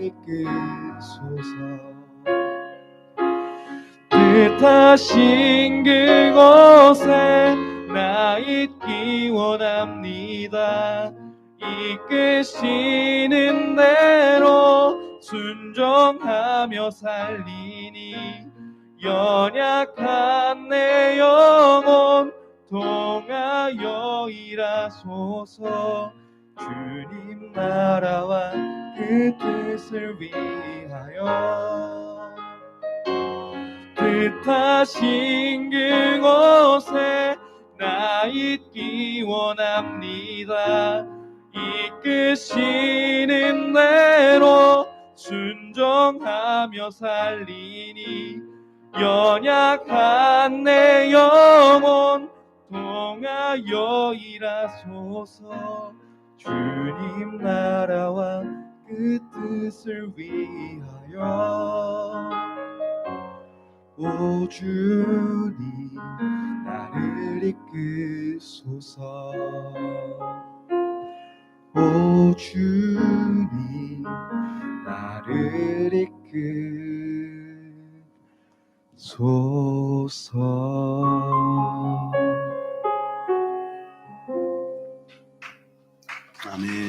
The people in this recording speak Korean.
이끄소서 뜻하신 그곳에 나 있기 원합니다. 이끄시는 대로 순종하며 살리니 연약한 내 영혼 통하여 일하소서. 주님 나라와 그 뜻을 위하여 뜻하신 그곳에 나 있기 원합니다. 이끄시는 대로 순종하며 살리니 연약한 내 영혼 통하여 일하소서. 주님 나라와 그 뜻을 위하여. 오 주님 나를 이끄소서. 오 주님 나를 이끄소서. 아멘.